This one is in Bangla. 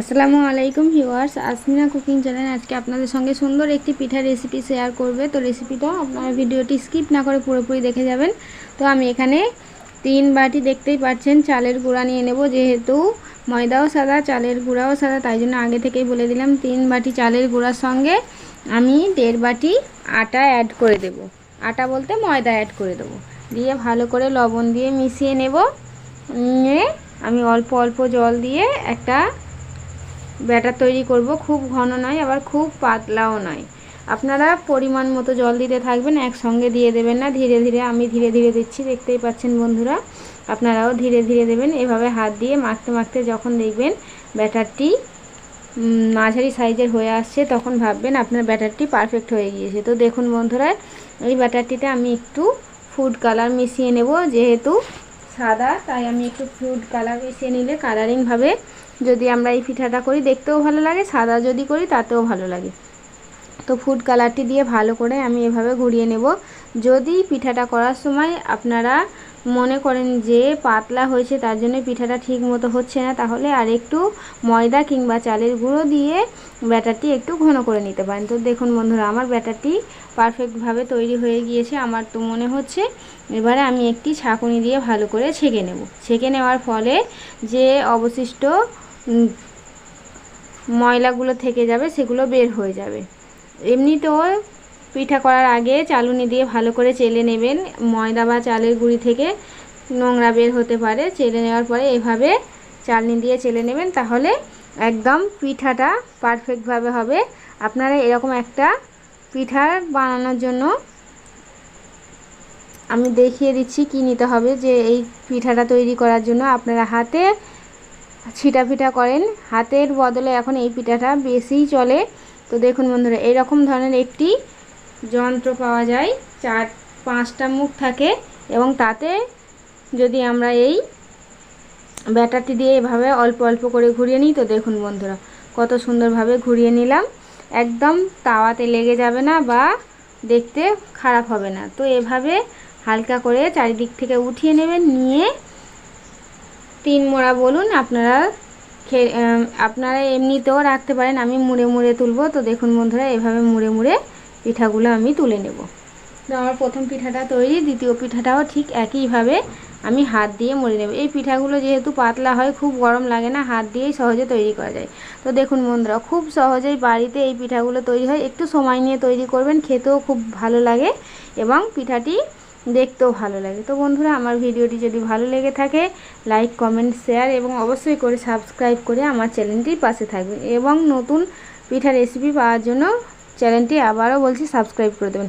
আসসালামু আলাইকুম ভিউয়ার্স, আসমিনা কুকিং চ্যানেল আজকে আপনাদের সঙ্গে সুন্দর একটি পিঠার রেসিপি শেয়ার করবে। তো রেসিপিটা আপনারা ভিডিওটি স্কিপ না করে পুরোপুরি দেখে যাবেন। তো আমি এখানে তিন বাটি দেখতেই পাচ্ছেন, চালের গুঁড়া নিয়ে নেব যেহেতু ময়দাও সাদা, চালের গুঁড়াও সাদা, তাই জন্য আগে থেকেই বলে দিলাম তিন বাটি চালের গুঁড়ার সঙ্গে আমি দেড় বাটি আটা অ্যাড করে দেব। আটা বলতে ময়দা অ্যাড করে দেবো। দিয়ে ভালো করে লবণ দিয়ে মিশিয়ে নেব। নিয়ে আমি অল্প অল্প জল দিয়ে একটা ব্যাটার তৈরি করব, খুব ঘন নয়, আবার খুব পাতলাও নয়। আপনারা পরিমাণ মতো জল দিতে থাকবেন, একসঙ্গে দিয়ে দেবেন না, ধীরে ধীরে, আমি ধীরে ধীরে দিচ্ছি, দেখতেই পাচ্ছেন বন্ধুরা, আপনারাও ধীরে ধীরে দেবেন, এভাবে হাত দিয়ে মাখতে মাখতে যখন দেখবেন ব্যাটারটি মাঝারি সাইজের হয়ে আসছে, তখন ভাববেন আপনার ব্যাটারটি পারফেক্ট হয়ে গিয়েছে। তো দেখুন বন্ধুরা, এই ব্যাটারটিতে আমি একটু ফুড কালার মিশিয়ে নেব, যেহেতু সাদা, তাই আমি একটু ফ্রুট কালার মিশিয়ে নিলে কালারিংভাবে যদি আমরা এই পিঠাটা করি, দেখতেও ভালো লাগে, সাদা যদি করি, তাতেও ভালো লাগে। তো ফুড কালারটি দিয়ে ভালো করে আমি এভাবে ঘুরিয়ে নেব। যদি পিঠাটা করার সময় আপনারা মনে করেন যে পাতলা হয়েছে, তার জন্য পিঠাটা ঠিক মতো হচ্ছে না, তাহলে আর একটু ময়দা কিংবা চালের গুঁড়ো দিয়ে ব্যাটারটি একটু ঘন করে নিতে পারেন। তো দেখুন বন্ধুরা, আমার ব্যাটারটি পারফেক্টভাবে তৈরি হয়ে গিয়েছে। আমার তো মনে হচ্ছে এবারে আমি একটি ছাঁকুনি দিয়ে ভালো করে ছেঁকে নেব। ছেঁকে নেওয়ার ফলে যে অবশিষ্ট ময়লাগুলো থেকে যাবে, সেগুলো বের হয়ে যাবে। এমনিতেও পিঠা করার আগে চালুনি দিয়ে ভালো করে চেলে নেবেন। ময়দা বা চালের গুঁড়ি থেকে নোংরা বের হতে পারে। চেলে নেওয়ার পরে এভাবে চালনি দিয়ে চেলে নেবেন তাহলে একদম পিঠাটা পারফেক্টভাবে হবে। আপনারা এরকম একটা পিঠা বানানোর জন্য আমি দেখিয়ে দিচ্ছি কি নিতে হবে যে এই পিঠাটা তৈরি করার জন্য। আপনারা হাতে ছিটা ফিটা করেন। হাতের বদলে এখন এই পিঠাটা বেশিই চলে। তো দেখুন বন্ধুরা এইরকম ধরনের একটি যন্ত্র পাওয়া যায়। চার, পাঁচটা মুখ থাকে এবং তাতে যদি আমরা এই ব্যাটারটি দিয়ে এভাবে অল্প অল্প করে ঘুরিয়ে নিই, তো দেখুন বন্ধুরা, কত সুন্দরভাবে ঘুরিয়ে নিলাম। একদম তাওয়াতে লেগে যাবে না বা দেখতে খারাপ হবে না। তো এভাবে হালকা করে চারিদিক থেকে উঠিয়ে নেবেন, নিয়ে তিন মোড়া বলুন, আপনারা আপনারা এমনিতেও রাখতে পারেন। আমি মুড়ে মুড়ে তুলবো। তো দেখুন বন্ধুরা, এভাবে মুড়ে মুড়ে পিঠাগুলো আমি তুলে নেব। তো আমার প্রথম পিঠাটা তৈরি, দ্বিতীয় পিঠাটাও ঠিক একইভাবে আমি হাত দিয়ে মুড়ে নেব। এই পিঠাগুলো যেহেতু পাতলা হয়, খুব গরম লাগে না, হাত দিয়েই সহজে তৈরি করা যায়। তো দেখুন বন্ধুরা, খুব সহজেই বাড়িতে এই পিঠাগুলো তৈরি হয়। একটু সময় নিয়ে তৈরি করবেন, খেতেও খুব ভালো লাগে এবং পিঠাটি দেখতেও ভালো লাগে। তো বন্ধুরা, আমার ভিডিওটি যদি ভালো লেগে থাকে, লাইক, কমেন্ট, শেয়ার এবং অবশ্যই করে সাবস্ক্রাইব করে আমার চ্যানেলটির পাশে থাকবেন এবং নতুন পিঠা রেসিপি পাওয়ার জন্য চ্যানেলটি আবারও বলছি সাবস্ক্রাইব করে দেবেন।